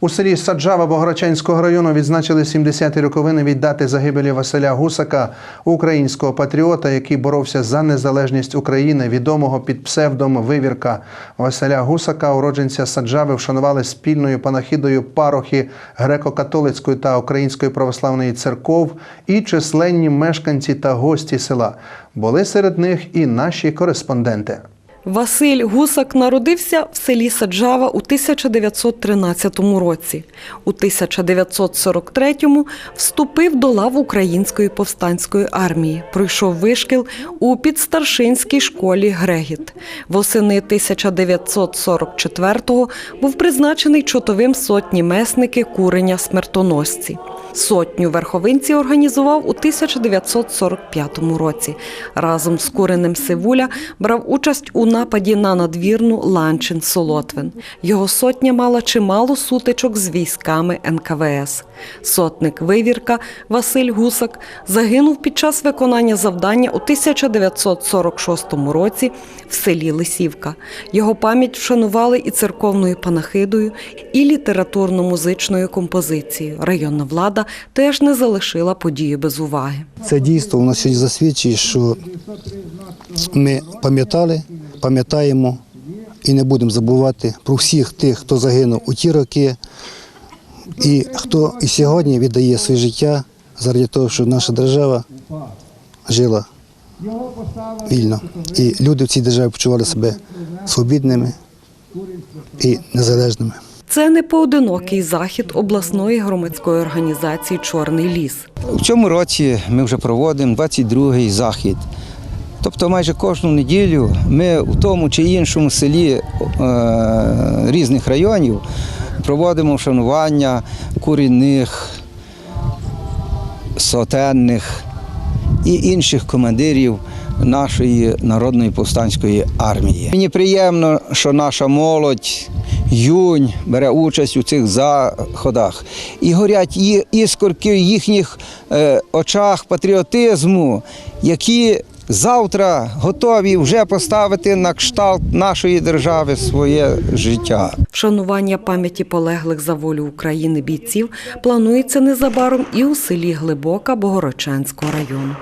У селі Саджава Богородчанського району відзначили 70-ті роковини від дати загибелі Василя Гусака, українського патріота, який боровся за незалежність України, відомого під псевдом Вивірка. Василя Гусака, уродженця Саджави, вшанували спільною панахідою парохи греко-католицької та української православної церков і численні мешканці та гості села. Були серед них і наші кореспонденти. Василь Гусак народився в селі Саджава у 1913 році. У 1943-му вступив до лав Української повстанської армії. Пройшов вишкіл у підстаршинській школі Грегіт. Восени 1944-го був призначений чотовим сотні месники курення смертоносці. Сотню верховинці організував у 1945 році. Разом з куреним Сивуля брав участь у нападі на надвірну Ланчин Солотвин. Його сотня мала чимало сутичок з військами НКВС. Сотник Вивірка Василь Гусак загинув під час виконання завдання у 1946 році в селі Лисівка. Його пам'ять вшанували і церковною панахидою, і літературно-музичною композицією. Районна влада теж не залишила подію без уваги. Це дійство у нас сьогодні засвідчує, що ми пам'ятали, пам'ятаємо і не будемо забувати про всіх тих, хто загинув у ті роки, і хто і сьогодні віддає своє життя заради того, щоб наша держава жила вільно. І люди в цій державі почували себе свобідними і незалежними. Це не поодинокий захід обласної громадської організації Чорний ліс. У цьому році ми вже проводимо 22-й захід. Тобто майже кожну неділю ми у тому чи іншому селі е, різних районів проводимо вшанування курінних, сотенних і інших командирів нашої народної повстанської армії. Мені приємно, що наша молодь, юнь бере участь у цих заходах. І горять іскорки в їхніх е, очах патріотизму, які завтра готові вже поставити на кшталт нашої держави своє життя. Вшанування пам'яті полеглих за волю України бійців планується незабаром і у селі Глибока Богородчанського району.